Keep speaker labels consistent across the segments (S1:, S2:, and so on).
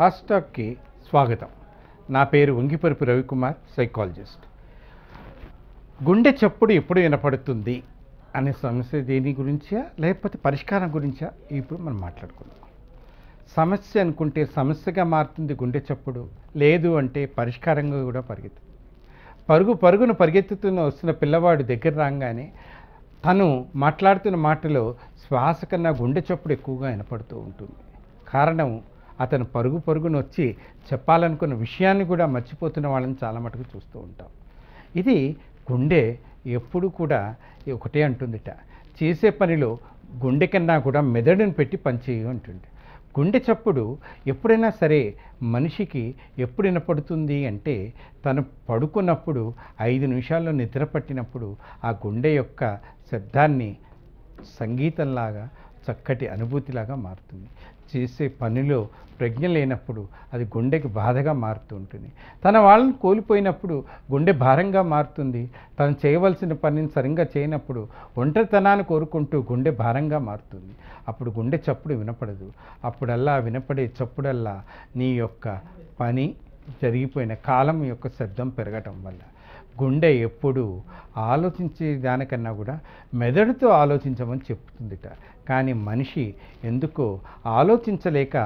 S1: హాస్టాక్కి స్వాగతం. నా పేరు ఉంగిపరుపు రవికుమార్ సైకాలజిస్ట్ గుండె చప్పుడు ఎప్పుడు వినపడుతుంది అనే సమస్య దేని గురించా లేకపోతే పరిష్కారం గురించా? ఇప్పుడు మనం మాట్లాడుకుందాం. సమస్య అనుకుంటే సమస్యగా మారుతుంది గుండె చప్పుడు లేదు అంటే పరిష్కారంగా కూడా పరిగెత్తుతుంది పరుగు పరుగున పరిగెత్తుతున్న వస్తున్న పిల్లవాడు దగ్గర రాగానే తను మాట్లాడుతున్న మాటలో శ్వాస కన్నా గుండె చప్పుడు ఎక్కువగా వినపడుతూ ఉంటుంది. కారణం అతను పరుగు పరుగును వచ్చి చెప్పాలనుకున్న విషయాన్ని కూడా మర్చిపోతున్న వాళ్ళని చాలా మటుకు చూస్తూ ఉంటాం. ఇది గుండె ఎప్పుడు కూడా ఒకటే అంటుందిట. చేసే పనిలో గుండె కన్నా కూడా మెదడును పెట్టి పనిచేయు అంటుంది గుండె చప్పుడు ఎప్పుడైనా సరే మనిషికి ఎప్పుడు వినపడుతుంది అంటే తను పడుకున్నప్పుడు ఐదు నిమిషాల్లో నిద్ర పట్టినప్పుడు ఆ గుండె యొక్క శబ్దాన్ని సంగీతంలాగా చక్కటి అనుభూతిలాగా మారుతుంది. చేసే పనిలో ప్రజ్ఞ లేనప్పుడు అది గుండెకి బాధగా మారుతూ ఉంటుంది తన వాళ్ళని కోల్పోయినప్పుడు గుండె భారంగా మారుతుంది. తను చేయవలసిన పనిని సరిగ్గా చేయనప్పుడు ఒంటరితనాన్ని కోరుకుంటూ గుండె భారంగా మారుతుంది. అప్పుడు గుండె చప్పుడు వినపడదు. అప్పుడల్లా వినపడే చప్పుడల్లా నీ యొక్క పని జరిగిపోయిన కాలం యొక్క శబ్దం పెరగటం వల్ల. గుండె ఎప్పుడు ఆలోచించే దానికన్నా కూడా మెదడుతో ఆలోచించమని చెప్తుందిట. కానీ మనిషి ఎందుకో ఆలోచించలేక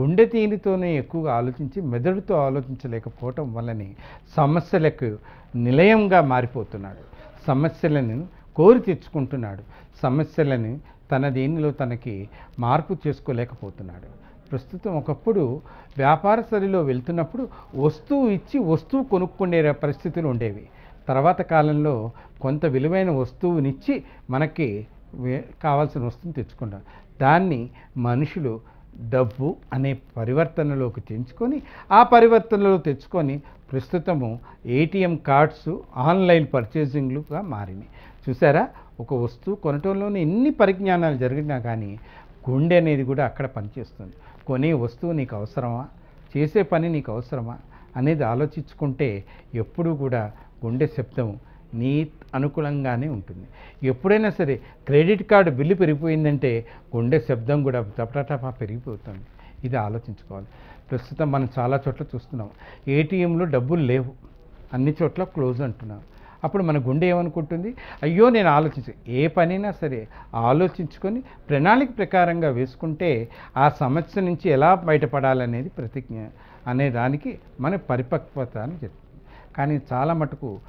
S1: గుండె తీనితోనే ఎక్కువగా ఆలోచించి మెదడుతో ఆలోచించలేకపోవటం వల్లనే సమస్యలకు నిలయంగా మారిపోతున్నాడు. సమస్యలను కోరి తెచ్చుకుంటున్నాడు. సమస్యలను తన దేనిలో తనకి మార్పు చేసుకోలేకపోతున్నాడు. ప్రస్తుతం ఒకప్పుడు వ్యాపార సరిలో వెళ్తున్నప్పుడు వస్తువు ఇచ్చి వస్తువు కొనుక్కునే పరిస్థితులు ఉండేవి. తర్వాత కాలంలో కొంత విలువైన వస్తువునిచ్చి మనకి కావాల్సిన వస్తువుని తెచ్చుకుంటాం దాన్ని మనుషులు డబ్బు అనే పరివర్తనలోకి తెంచుకొని ఆ పరివర్తనలో తెచ్చుకొని ప్రస్తుతము ఏటీఎం కార్డ్స్ ఆన్లైన్ పర్చేసింగ్లుగా మారినాయి. చూసారా? ఒక వస్తువు కొనటంలోనే ఎన్ని పరిజ్ఞానాలు జరిగినా కానీ గుండె అనేది కూడా అక్కడ పనిచేస్తుంది. కొనే వస్తువు నీకు అవసరమా? చేసే పని నీకు అవసరమా? అనేది ఆలోచించుకుంటే ఎప్పుడూ కూడా గుండె శబ్దం నీ అనుకూలంగానే ఉంటుంది. ఎప్పుడైనా సరే క్రెడిట్ కార్డు బిల్లు పెరిగిపోయిందంటే గుండె శబ్దం కూడా టపటపా పెరిగిపోతుంది. ఇది ఆలోచించుకోవాలి. ప్రస్తుతం మనం చాలా చోట్ల చూస్తున్నాం. ఏటీఎంలో డబ్బులు లేవు. అన్ని చోట్ల క్లోజ్ అంటున్నాం అప్పుడు మన గుండె ఏమనుకుంటుంది? అయ్యో నేను ఆలోచించు ఏ పనైనా సరే ఆలోచించుకొని ప్రణాళిక ప్రకారంగా వేసుకుంటే ఆ సమస్య నుంచి ఎలా బయటపడాలనేది ప్రతిజ్ఞ అనే దానికి మన పరిపక్వత అని చెప్తుంది కానీ చాలా మటుకు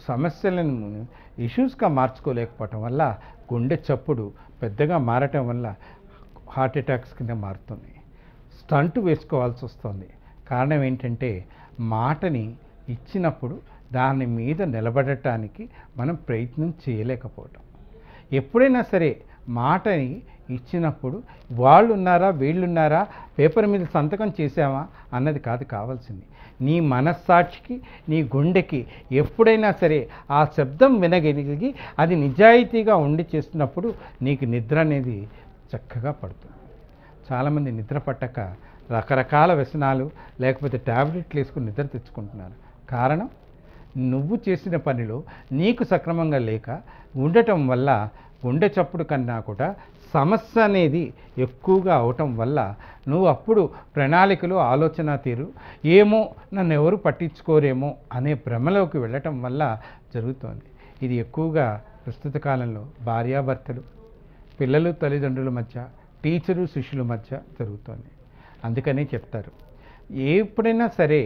S1: సమస్యలను ఇష్యూస్గా మార్చుకోలేకపోవటం వల్ల గుండె చప్పుడు పెద్దగా మారటం వల్ల హార్ట్ అటాక్స్ కింద మారుతుంది. స్టంట్ వేసుకోవాల్సి వస్తుంది. కారణం ఏంటంటే మాటని ఇచ్చినప్పుడు దాని మీద నిలబడటానికి మనం ప్రయత్నం చేయలేకపోవటం. ఎప్పుడైనా సరే మాటని ఇచ్చినప్పుడు వాళ్ళు ఉన్నారా వీళ్ళున్నారా పేపర్ మీద సంతకం చేసామా అన్నది కాదు కావాల్సింది. నీ మనస్సాక్షికి నీ గుండెకి ఎప్పుడైనా సరే ఆ శబ్దం వినగలిగి అది నిజాయితీగా ఉండి చేస్తున్నప్పుడు నీకు నిద్ర అనేది చక్కగా పడుతుంది. చాలామంది నిద్ర పట్టక రకరకాల వ్యసనాలు లేకపోతే ట్యాబ్లెట్లు వేసుకుని నిద్ర తెచ్చుకుంటున్నారు. కారణం? నువ్వు చేసిన పనిలో నీకు సక్రమంగా లేక ఉండటం వల్ల గుండె చప్పుడు కన్నా కూడా సమస్య అనేది ఎక్కువగా అవటం వల్ల నువ్వు అప్పుడు ప్రణాళికలు ఆలోచన తీరు. ఏమో నన్ను ఎవరు పట్టించుకోరేమో అనే భ్రమలోకి వెళ్ళటం వల్ల జరుగుతోంది. ఇది ఎక్కువగా ప్రస్తుత కాలంలో భార్యాభర్తలు పిల్లలు తల్లిదండ్రుల మధ్య టీచరు శిష్యుల మధ్య జరుగుతోంది. అందుకనే చెప్తారు. ఎప్పుడైనా సరే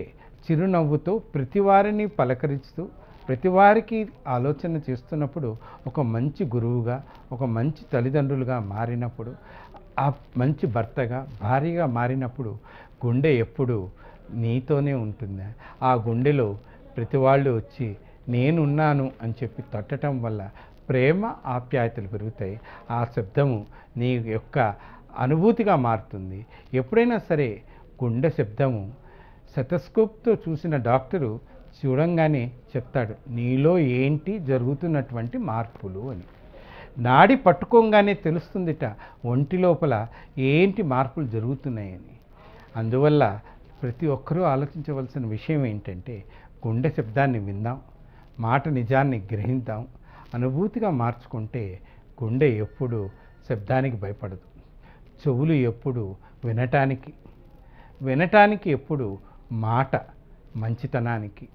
S1: చిరునవ్వుతో ప్రతి వారిని పలకరిస్తూ ప్రతి వారికి ఆలోచన చేస్తున్నప్పుడు ఒక మంచి గురువుగా ఒక మంచి తల్లిదండ్రులుగా మారినప్పుడు ఆ మంచి భర్తగా భారీగా మారినప్పుడు గుండె ఎప్పుడు నీతోనే ఉంటుంది. ఆ గుండెలో ప్రతి వాళ్ళు వచ్చి నేనున్నాను అని చెప్పి తట్టడం వల్ల ప్రేమ ఆప్యాయతలు పెరుగుతాయి. ఆ శబ్దము నీ యొక్క అనుభూతిగా మారుతుంది. ఎప్పుడైనా సరే గుండె శబ్దము సెటస్కోప్తో చూసిన డాక్టరు చూడంగానే చెప్తాడు నీలో ఏంటి జరుగుతున్నటువంటి మార్పులు? అని. నాడి పట్టుకోగానే తెలుస్తుందిట ఒంటి లోపల ఏంటి మార్పులు జరుగుతున్నాయని. అందువల్ల ప్రతి ఒక్కరూ ఆలోచించవలసిన విషయం ఏంటంటే గుండె శబ్దాన్ని విందాం మాట నిజాన్ని గ్రహిద్దాం అనుభూతిగా మార్చుకుంటే గుండె ఎప్పుడు శబ్దానికి భయపడదు చెవులు ఎప్పుడు వినటానికి వినటానికి ఎప్పుడు మాట మంచితనానికి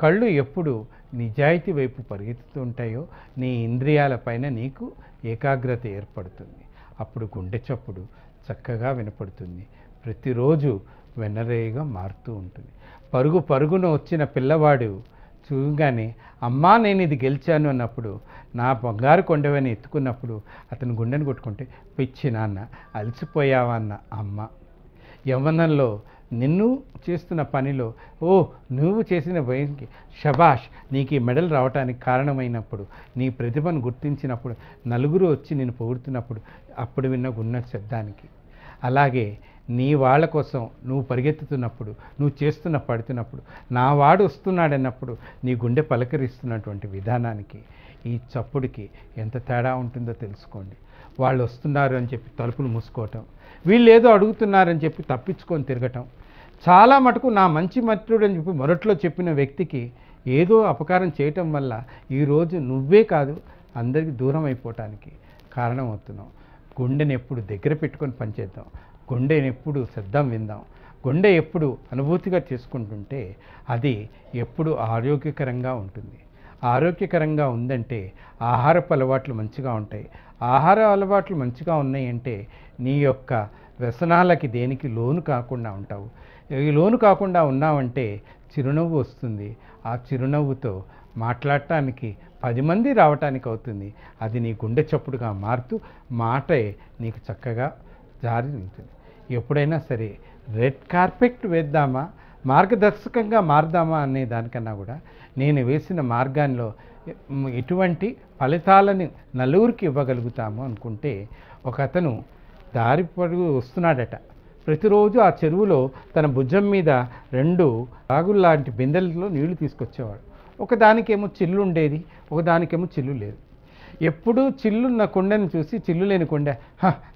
S1: కళ్ళు ఎప్పుడు నిజాయితీ వైపు పరిగెత్తుతుంటాయో నీ ఇంద్రియాలపైన నీకు ఏకాగ్రత ఏర్పడుతుంది. అప్పుడు గుండె చప్పుడు చక్కగా వినపడుతుంది. ప్రతిరోజు వెన్నరేగా మారుతూ ఉంటుంది. పరుగు పరుగున వచ్చిన పిల్లవాడు చూగానే అమ్మా నేను ఇది గెలిచాను అన్నప్పుడు నా బంగారు కొండవని ఎత్తుకున్నప్పుడు అతను గుండెను కొట్టుకుంటే పిచ్చి నాన్న అలసిపోయావా అన్న అమ్మ. యవ్వనంలో నిన్ను చేస్తున్న పనిలో ఓ నువ్వు చేసిన భయంకి షబాష్ నీకు ఈ మెడల్ రావడానికి కారణమైనప్పుడు నీ ప్రతిభను గుర్తించినప్పుడు నలుగురు వచ్చి నేను పొగుడుతున్నప్పుడు అప్పుడు విన్న గున్న శబ్దానికి. అలాగే నీ వాళ్ళ కోసం నువ్వు పరిగెత్తుతున్నప్పుడు నువ్వు చేస్తున్న పడుతున్నప్పుడు నా వాడు వస్తున్నాడన్నప్పుడు నీ గుండె పలకరిస్తున్నటువంటి విధానానికి ఈ చప్పుడికి ఎంత తేడా ఉంటుందో తెలుసుకోండి. వాళ్ళు వస్తున్నారు అని చెప్పి తలుపులు మూసుకోవటం వీళ్ళు ఏదో అడుగుతున్నారని చెప్పి తప్పించుకొని తిరగటం. చాలా మటుకు నా మంచి మిత్రుడు అని చెప్పి మొదట్లో చెప్పిన వ్యక్తికి ఏదో అపకారం చేయటం వల్ల ఈరోజు నువ్వే కాదు అందరికీ దూరం అయిపోవటానికి కారణం అవుతున్నావు. గుండెని ఎప్పుడు దగ్గర పెట్టుకొని పనిచేద్దాం గుండెని ఎప్పుడు శబ్దం విందాం. గుండె ఎప్పుడు అనుభూతిగా చేసుకుంటుంటే అది ఎప్పుడు ఆరోగ్యకరంగా ఉంటుంది. ఆరోగ్యకరంగా ఉందంటే ఆహారపు అలవాట్లు మంచిగా ఉంటాయి. ఆహార అలవాట్లు మంచిగా ఉన్నాయంటే నీ యొక్క వ్యసనాలకి దేనికి లోను కాకుండా ఉంటావు. ఈ లోను కాకుండా ఉన్నావంటే చిరునవ్వు వస్తుంది. ఆ చిరునవ్వుతో మాట్లాడటానికి పది మంది రావటానికి అవుతుంది. అది నీ గుండె చప్పుడుగా మారుతూ మాటే నీకు చక్కగా జారి ఉంటుంది. ఎప్పుడైనా సరే రెడ్ కార్పెట్ వేద్దామా? మార్గదర్శకంగా మారదామా అనే దానికన్నా కూడా నేను వేసిన మార్గాల్లో ఎటువంటి ఫలితాలని నలుగురికి ఇవ్వగలుగుతాము అనుకుంటే ఒక అతను దారి పరుగు వస్తున్నాడట. ప్రతిరోజు ఆ చెరువులో తన భుజం మీద రెండు రాగుల్లాంటి బిందెలలో నీళ్ళు తీసుకొచ్చేవాడు. ఒకదానికేమో చిల్లు ఉండేది ఒకదానికేమో చిల్లు లేదు. ఎప్పుడూ చిల్లున్న కొండను చూసి చిల్లు లేని కొండ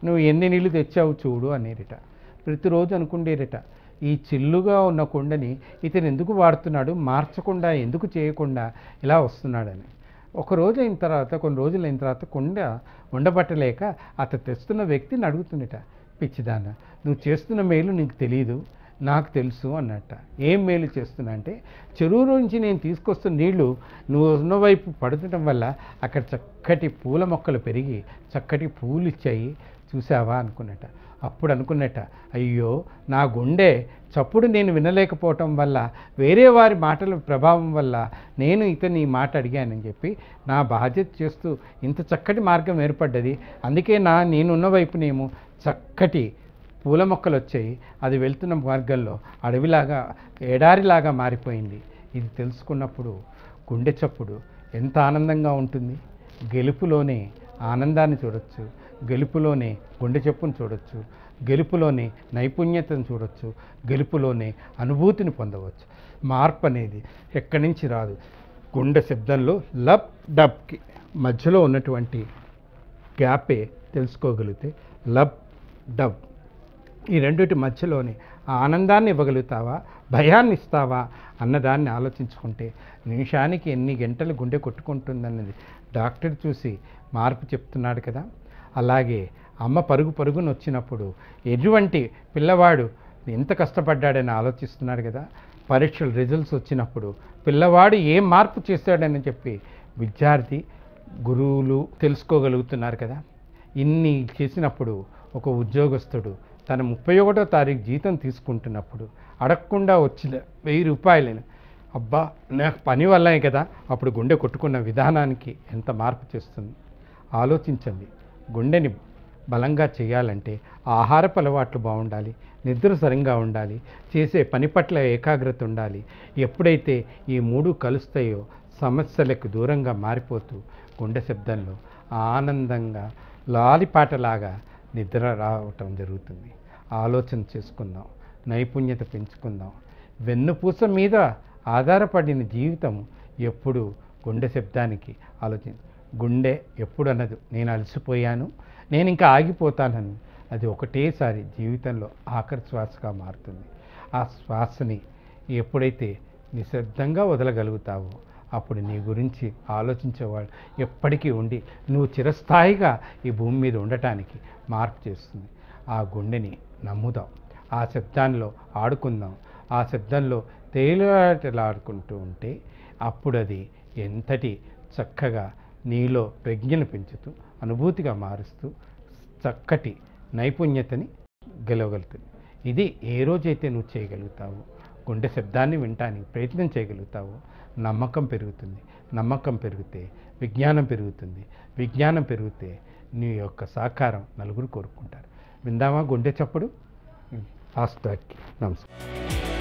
S1: నువ్వు ఎన్ని నీళ్ళు తెచ్చావు చూడు అనేరిట ప్రతిరోజు అనుకుండేరిట ఈ చిల్లుగా ఉన్న కొండని ఇతను ఎందుకు వాడుతున్నాడు? మార్చకుండా ఎందుకు చేయకుండా ఇలా వస్తున్నాడని. ఒక రోజు అయిన తర్వాత కొన్ని రోజులు అయిన తర్వాత కొండ ఉండబట్టలేక అతను తెస్తున్న వ్యక్తిని అడుగుతుండట పిచ్చిదాన నువ్వు చేస్తున్న మేలు నీకు తెలియదు నాకు తెలుసు అన్నట్ట. ఏం మేలు చేస్తున్నా అంటే చెరువు నుంచి నేను తీసుకొస్తున్న నీళ్ళు నువ్వు ఉన్న వైపు పడుతుండటం వల్ల అక్కడ చక్కటి పూల మొక్కలు పెరిగి చక్కటి పూలు ఇచ్చాయి చూసావా అనుకున్నట. అప్పుడు అనుకున్నట్ట అయ్యో నా గుండె చప్పుడు నేను వినలేకపోవటం వల్ల వేరే వారి మాటల ప్రభావం వల్ల నేను ఇతని ఈ మాట అడిగానని చెప్పి నా బాధ్యత చేస్తూ ఇంత చక్కటి మార్గం ఏర్పడ్డది. అందుకే నా నేనున్న వైపునేమో చక్కటి పూల మొక్కలు వచ్చాయి. అది వెళ్తున్న మార్గంలో అడవిలాగా ఎడారిలాగా మారిపోయింది. ఇది తెలుసుకున్నప్పుడు గుండె చప్పుడు ఎంత ఆనందంగా ఉంటుంది. గెలుపులోనే ఆనందాన్ని చూడొచ్చు. గెలుపులోనే గుండె చెప్పును చూడొచ్చు గెలుపులోనే నైపుణ్యతను చూడొచ్చు గెలుపులోనే అనుభూతిని పొందవచ్చు. మార్పు అనేది ఎక్కడి నుంచి రాదు. గుండె శబ్దంలో లబ్ డబ్కి మధ్యలో ఉన్నటువంటి గ్యాపే తెలుసుకోగలిగితే లబ్ డబ్ ఈ రెండిటి మధ్యలోనే ఆనందాన్ని ఇవ్వగలుగుతావా భయాన్ని ఇస్తావా అన్నదాన్ని ఆలోచించుకుంటే నిమిషానికి ఎన్ని గంటలు గుండె కొట్టుకుంటుందన్నది డాక్టర్ చూసి మార్పు చెప్తున్నాడు కదా. అలాగే అమ్మ పరుగు పరుగున వచ్చినప్పుడు ఎటువంటి పిల్లవాడు ఎంత కష్టపడ్డాడని ఆలోచిస్తున్నాడు కదా? పరీక్షల రిజల్ట్స్ వచ్చినప్పుడు పిల్లవాడు ఏం మార్పు చేశాడని చెప్పి విద్యార్థి గురువులు తెలుసుకోగలుగుతున్నారు కదా? ఇన్ని చేసినప్పుడు ఒక ఉద్యోగస్తుడు తన ముప్పై ఒకటో తారీఖు జీతం తీసుకుంటున్నప్పుడు అడగకుండా వచ్చిన వెయ్యి రూపాయలని అబ్బా నాకు పని వల్లే కదా అప్పుడు గుండె కొట్టుకున్న విధానానికి ఎంత మార్పు చేస్తుంది? ఆలోచించండి. గుండెని బలంగా చేయాలంటే ఆహారపు అలవాట్లు బాగుండాలి నిద్ర సరిగా ఉండాలి చేసే పని పట్ల ఏకాగ్రత ఉండాలి. ఎప్పుడైతే ఈ మూడు కలుస్తాయో సమస్యలకు దూరంగా మారిపోతూ గుండె శబ్దంలో ఆనందంగా లాలిపాటలాగా నిద్ర రావటం జరుగుతుంది. ఆలోచన చేసుకుందాం నైపుణ్యత పెంచుకుందాం. వెన్నుపూస మీద ఆధారపడిన జీవితం ఎప్పుడు గుండె శబ్దానికి ఆలోచించ గుండె ఎప్పుడు అన్నది నేను అలసిపోయాను. నేను ఇంకా ఆగిపోతానని. అది ఒకటేసారి జీవితంలో ఆఖరి శ్వాసగా మారుతుంది. ఆ శ్వాసని ఎప్పుడైతే నిశ్శబ్దంగా వదలగలుగుతావో అప్పుడు నీ గురించి ఆలోచించేవాడు ఎప్పటికీ ఉండి నువ్వు చిరస్థాయిగా ఈ భూమి మీద ఉండటానికి మార్పు చేస్తుంది. ఆ గుండెని నమ్ముదాం. ఆ శబ్దాల్లో ఆడుకుందాం. ఆ శబ్దంలో తేలిలాడుకుంటూ ఉంటే అప్పుడు అది ఎంతటి చక్కగా నీలో ప్రజ్ఞను పెంచుతూ అనుభూతిగా మారుస్తూ చక్కటి నైపుణ్యతని గెలవగలుగుతుంది. ఇది ఏ రోజైతే నువ్వు చేయగలుగుతావో గుండె శబ్దాన్ని వినటానికి ప్రయత్నం చేయగలుగుతావో నమ్మకం పెరుగుతుంది. నమ్మకం పెరిగితే విజ్ఞానం పెరుగుతుంది. విజ్ఞానం పెరిగితే నీ యొక్క సహకారం నలుగురు కోరుకుంటారు. విందామా గుండె చప్పుడు? హాస్టాక్కి నమస్కారం.